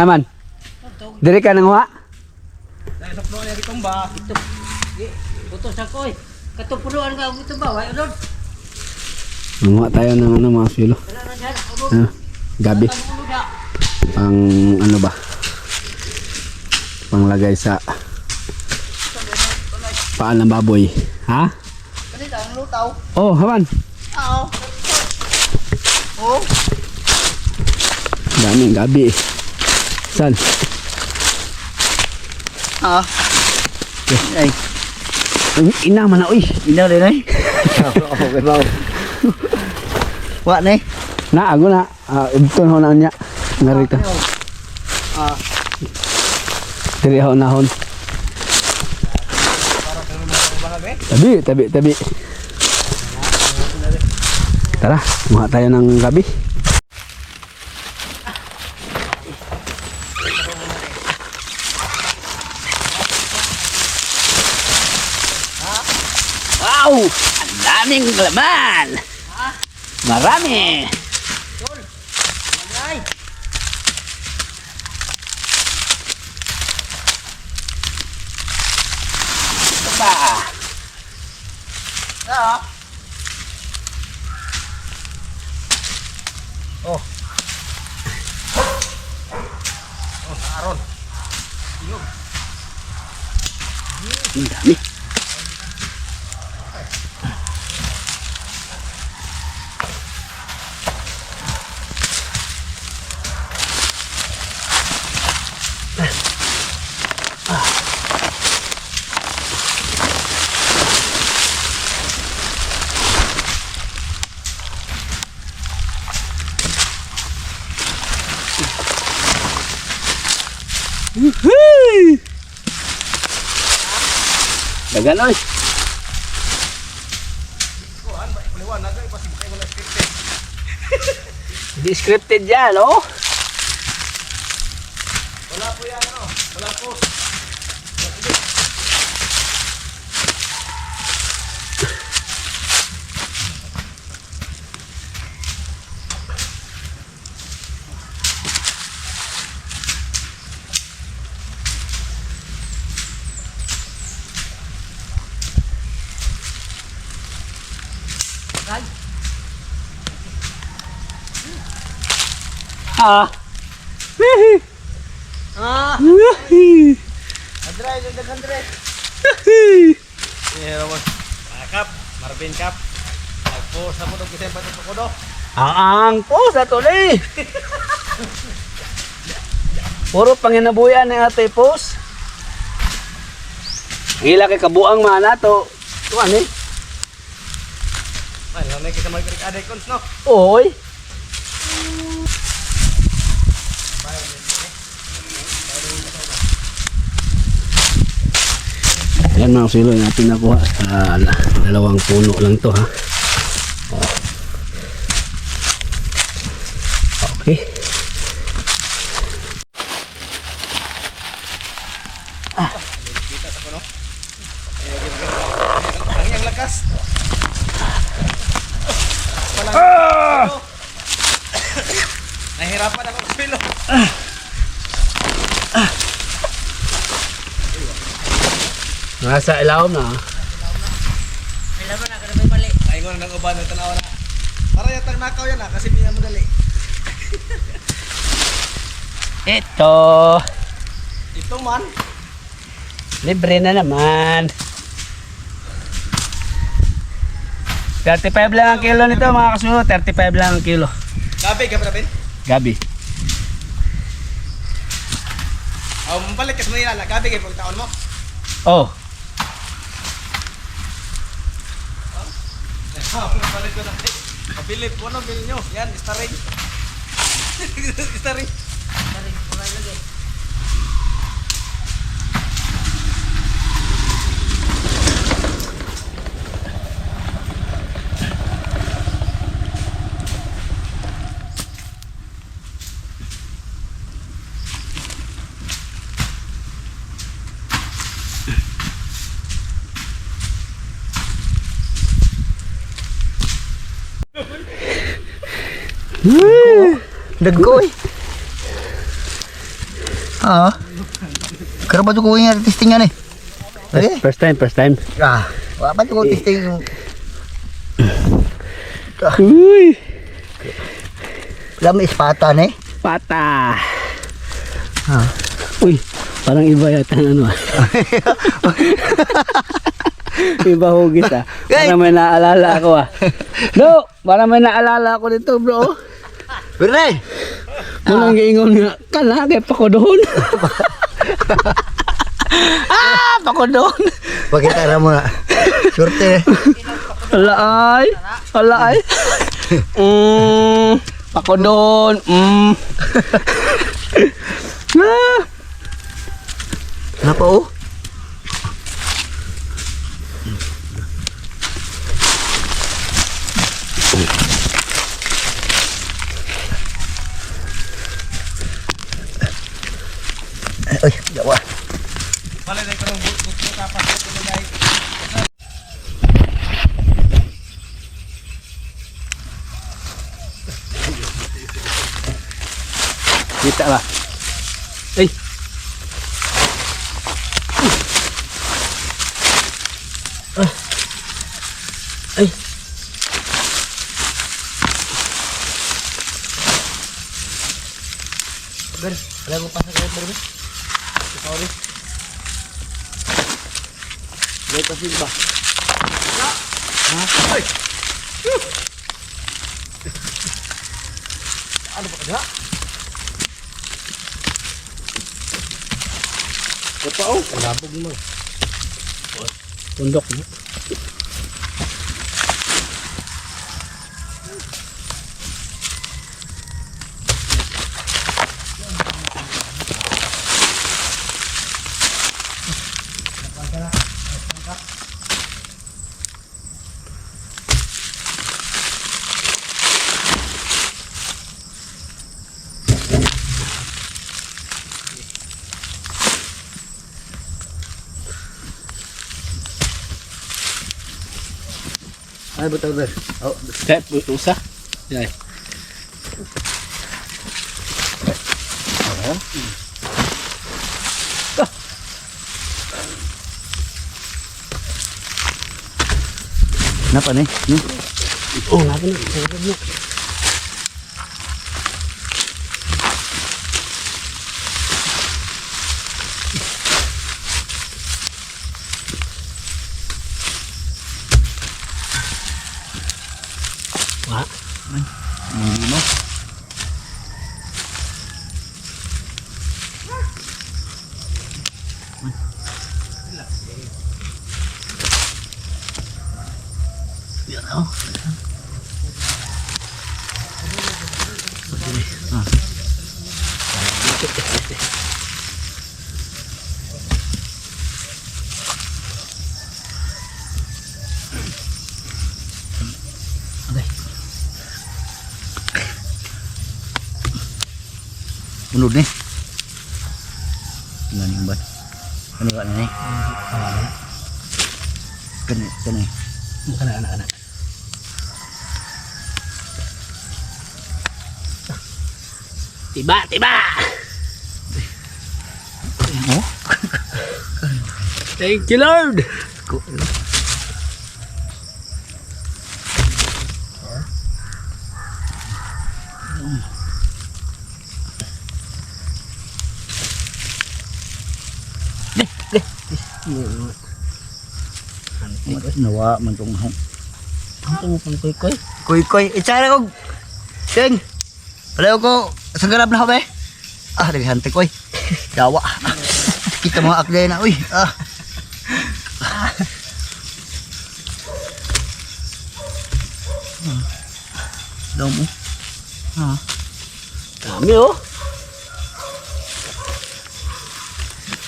Haman. Diri ka nang wa? Dahil sa niya di tumba. Ito. Di. Utos ako eh. Katupuruan ka ito ba? Wala doon. Nanguha tayo ng ano mga doon. Ano? Gabi. Pang ano ba? Panglagay sa paan ng baboy. Ha? Oh, Haman. Oo. Oo. Daming gabi eh. Saan? Ah. Ay. Ang ina man na, uy. Ina rin ay. Okay ba? Wa ni. Na, ako na. Uh, ho na niya. Narito. Ah. Diri ho nahon. Tabi, tabi, tabi. Tara, muha tayo ng gabi. Ang daming laman! Marami! Ay. Ito pa! Ah. Ang dami. Dagan oy. Di scripted yan, oh. Ah. Ah. Andre, yung dagan Andre. Yeah, mo. Kap, Marvin kap. Ako sa mo dog kisay pa ko do. Ang po sa tuloy. Puro panginabuyan ni ate pos. Hila kay kabuang mana to. Tuan eh. Ay, nanay kita mag aday kons no. Oy. Yan mga silo yung ating nakuha sa dalawang puno lang to ha. Oh. Okay. Iyang lakas. Nahirapan ako sa pilo. Nasa ilawom na. Kailan mo na ka na may mali. Ay ngo nang uban ng tanaw na. Para yatang nakaw yan ah, kasi biya mo dali. Ito. Ito man. Libre na naman. 35 lang ang kilo nito mga kasunod. 35 lang ang kilo. Gabi, gabi na Gabi. Oh, balik ka sa Manila, na. gabi kay pagtaon mo. Oh. Balik ko na. Kabilip, ano bil nyo? Yan, starring. starring. Tarik, wala lagi. Dagko eh. Ah. Karo ba ko yung testing yan eh? Eh? First time, first time. Ah. Wala ba ko testing yung... Uy! Wala may ispatan eh. Pata! Ah. Uy, parang iba yata ang ano ah. iba hugis ah. Parang may naalala ako ah. No! Parang may naalala ako dito bro. Pero na eh. Mulang giingon nga, kalagay pa ko doon. ah, pa ko doon. Pakita mo na. Surte. Ala ay, ala ay. Mm, pa ko doon. Mm. ah, Napa oh? Kita lah. Kapao. Labog mo. Tundok mo. Ay, betul, Ber. Oh, Step usah. Ya. Kenapa nih? Nih. Oh, ngapa na? Ngapa na? Wah, Hindi mo. Yan oh. Unod ni. ก่อนนี่ตัวนี้ตัวนี้ขนาดนั้นนะติบ้าติบ้าโอ้ยกินเลย Nawa man tong hong. Ang pang koy koy. Koy koy, itsara ko. Sing. Palayo ko sa garab na be. Ah, dali hante koy. Dawa. Ah, Kita mga akday na uy. Ah. Ah. Daw mo. Ah. Dami oh.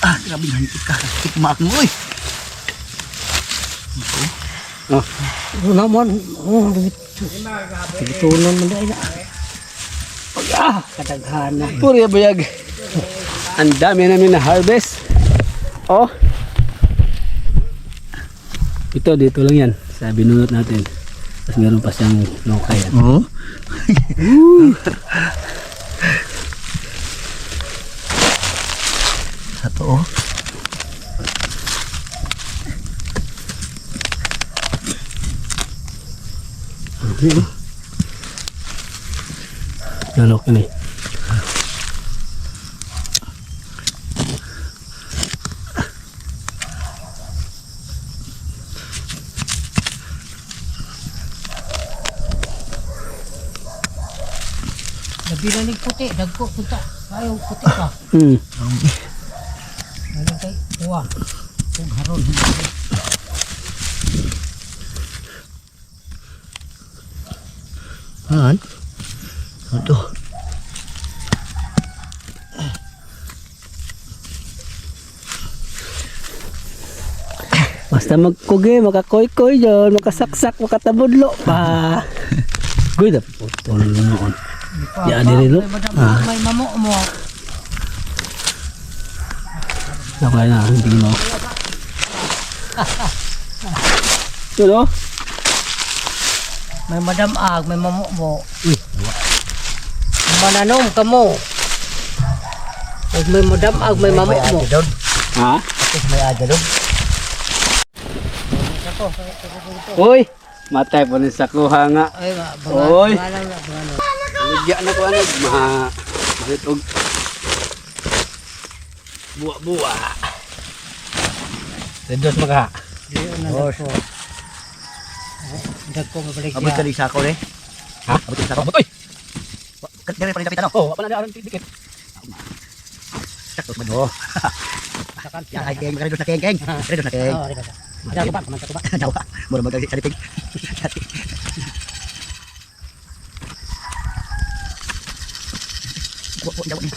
Ah, grabe hante ka. Tikmak mo uy. Oh, Ano naman? Oh, Titunan mo dahil. Ah, kataghana. puri bayag. Ang dami namin na harvest. Oh. Ito, dito lang yan. Sa binunot natin. Tapos meron pa siyang nokay. yan. Oo. Sa to oh. Ano ka ni? Nabila ni puti, dagko punta. Ayaw puti pa. Hmm. Kay kuha. Kung haron. Han. Aduh. Basta magkugi, makakoy-koy dyan, makasaksak, makatabudlo pa. Good na putol noon. Ya, diri lo. May mamo mo. Okay na, hindi mo. Ito? May madam ag, may mamo mo. Mananom ka mo. Ug may madam ag, may mo. Doon. Ha? Tapos may aga doon. Uy! Matay po ni sa kuha nga. Ay, Oy. bangalan na, ko anag. Maha. Mahitog. Buwa-buwa. Maka. Diyo na dagko. Dagko mabalik Abot ka siya. di sako eh. Ha? Abot ka di sako. Uy! Kaya pa rin kapitan Oh, wala na aron dikit. Sakto man. Oh. Ya ay keng kare dos na keng keng. Kare dos na keng. Oh, dito. Dagko pa, kaman ba? Dawa. Mura mag kaliping. Wa wa dawa ni.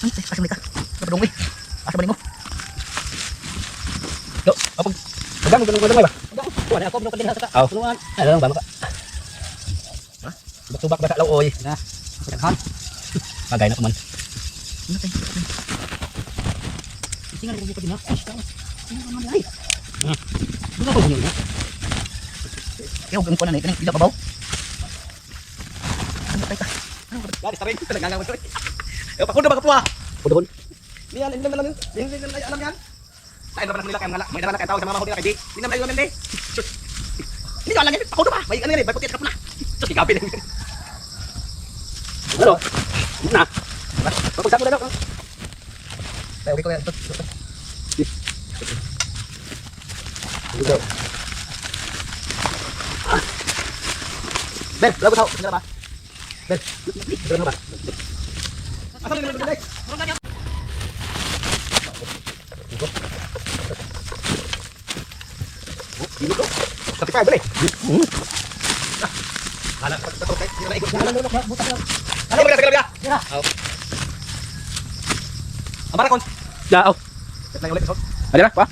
Ay, asa mereka? Apa dong eh? Asa balik mo? Yo, apa? Pegang pegang pegang ba? Bro kadin sa Aw. Tulungan. Ano lang ba maka? Ha? Tubak basa law oy. Na. Paghan. Bagay na kuman. Ano tayo? Tingnan ko ko din ha. Ano naman ay? Ano ko niyo? Kaya huwag ko na na. Kanang ila babaw. Ano tayo ka? Lari sa ring, nagangawin ko. Eh, pakundo ba kapwa? Pudon. Di yan, hindi naman yan. Hindi naman alam yan. Tayo naman nila kaya mga may naman nakatawa sa mga na kay Di. Hindi naman alam yan, di. Sus. Hindi ko alam yan. Pakundo ba? May ano yan, may puti at kapuna. Sus, ikapin. Ano? Na. Pagpagsa mo na lang. Tayo, okay ko yan. Ito. Ben, lago tao. Sila ba? Ben, sila ba? Asa rin naman guys? 45 balik. Hmm. Anak patro kay kira ikot. Alam mo na buta ka. Alam mo na tagal biya. Amara kon. Ya, oh. Tet na ulit, so. Ada pa.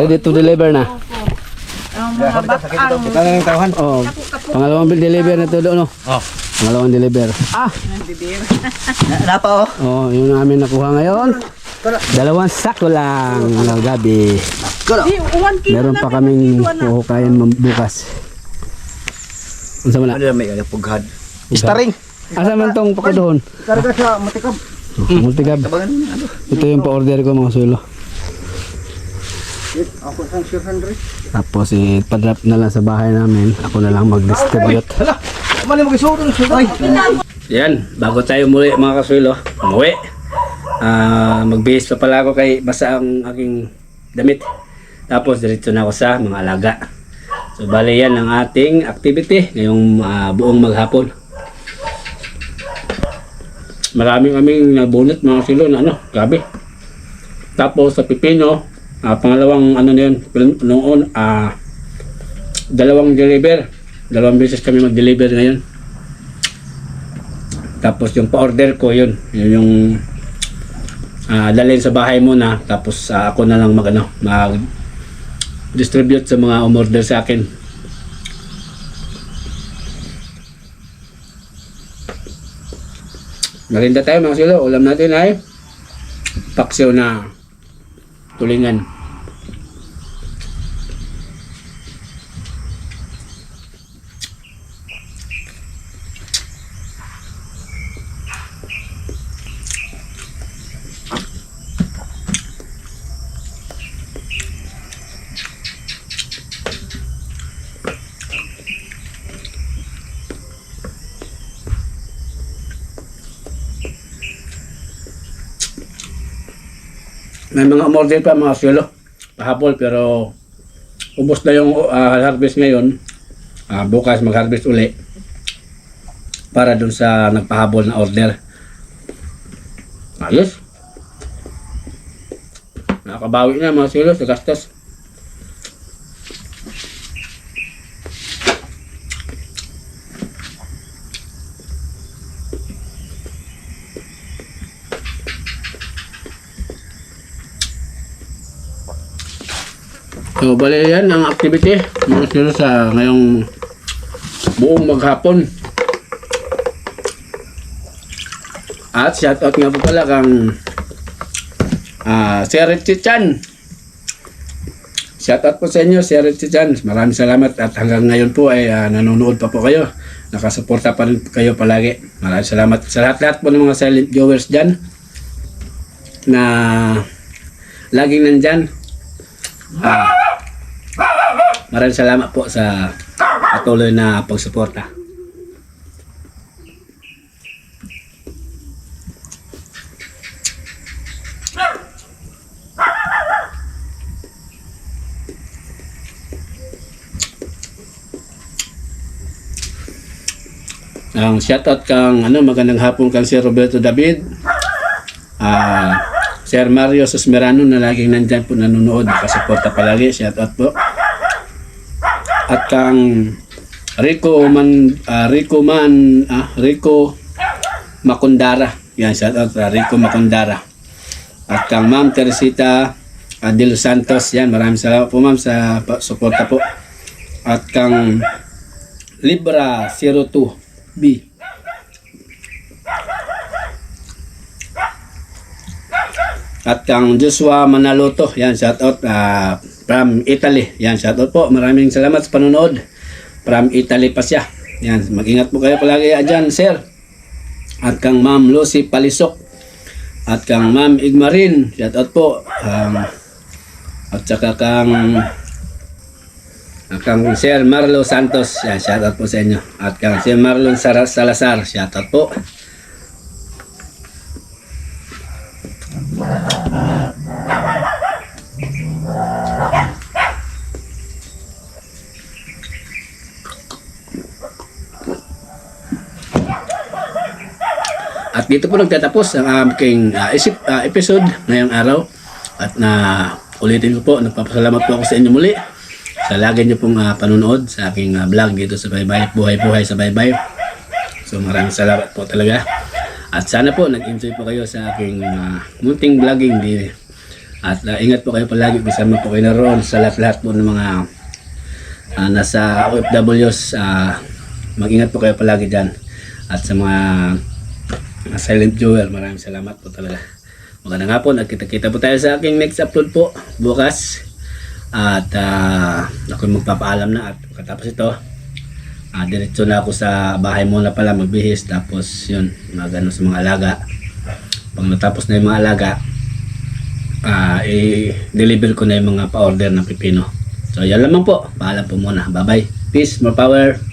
Ready to deliver na. Kita na yung tawahan. Oh, pangalawang deliver na to doon, no? Oh. Pangalawang deliver. Ah, Napa oh. oh, yun ang namin nakuha ngayon. Dalawang sako lang ang gabi. Meron pa kaming puhukayan bukas. Ano na? na may ano, pughad. Starring. Asa man tong pakudohon? Karga sa. Tabangan mo ano. Ito yung pa-order ko mga sulo. Ako sang 600. Tapos ipadrop na lang sa bahay namin. Ako na lang mag-distribute. Mali mo sulo. Ay. Yan, bago tayo muli mga kasulo, umuwi. Ah, magbihis pa pala ako kay basa ang aking damit. Tapos diretso na ako sa mga alaga. So bali yan ang ating activity ngayong ah, buong maghapon. marami kaming nabunot mga silo na ano, grabe. Tapos sa pipino, ah, pangalawang ano na yun, noon, ah, dalawang deliver. Dalawang beses kami mag-deliver ngayon. Tapos yung pa-order ko yun, yun yung ah, dalhin sa bahay muna. Tapos ah, ako na lang mag, ano, mag distribute sa mga umorder sa akin. Marinda tayo mga silo. Ulam natin ay paksiw na tulingan. May mga umorder pa mga silo. Pahapol pero ubos na yung ah, harvest ngayon. Ah, bukas mag-harvest uli para dun sa nagpahabol na order. Ayos. Nakakabawi na mga silo sa gastos. So, bali yan ang activity mga silo sa ngayong buong maghapon. At shoutout nga po pala kang ah Sir Richie Chan. Shoutout po sa inyo, Sir Richie Chan. Maraming salamat at hanggang ngayon po ay ah, nanonood pa po kayo. Nakasuporta pa rin kayo palagi. Maraming salamat sa lahat-lahat po ng mga silent viewers dyan na laging nandyan. Ah, maraming salamat po sa patuloy na pagsuporta. Ang shoutout kang ano magandang hapon kang Sir Roberto David. Ah, Sir Mario Susmerano na laging nandyan po nanonood, nakasuporta palagi. Shoutout po. Kang Rico Man ah, Rico Man ah, Rico Makundara. Yan, shoutout sa Rico Makundara. At kang Ma'am Teresita ah, Los Santos. Yan, maraming salamat po ma'am sa suporta po. At kang Libra 02B. At kang Joshua Manaloto, yan, shout out from Italy. Yan, shout out po. Maraming salamat sa panonood. From Italy pa siya. Yan, mag-ingat po kayo palagi dyan, sir. At kang Ma'am Lucy Palisok. At kang Ma'am Igmarin, shout out po. Um, at saka kang kang Sir Marlo Santos, yan, shout out po sa inyo. At kang Sir Marlon Salazar, shout out po. Dito po nagtatapos ang aking ah, isip, ah, episode ngayong araw. At na ulitin ko po, nagpapasalamat po ako sa inyo muli sa lagi niyo pong ah, panunood sa aking ah, vlog dito sa Baybay, Buhay-Buhay sa Baybay. So maraming salamat po talaga. At sana po nag-enjoy po kayo sa aking ah, munting vlogging din. At ah, ingat po kayo palagi kasama po kayo naroon sa lahat-lahat po ng mga ah, nasa OFWs. ah, mag-ingat po kayo palagi dyan. At sa mga mga silent viewer, maraming salamat po talaga. Magandang hapon at kita-kita po tayo sa aking next upload po bukas. At ah, ako magpapaalam na at katapos ito, ah diretso na ako sa bahay muna pala magbihis tapos yun, mag ano sa mga alaga. Pag natapos na yung mga alaga, ah i-deliver ko na yung mga pa-order ng pipino. So yan lamang po, paalam po muna. Bye bye. Peace, more power.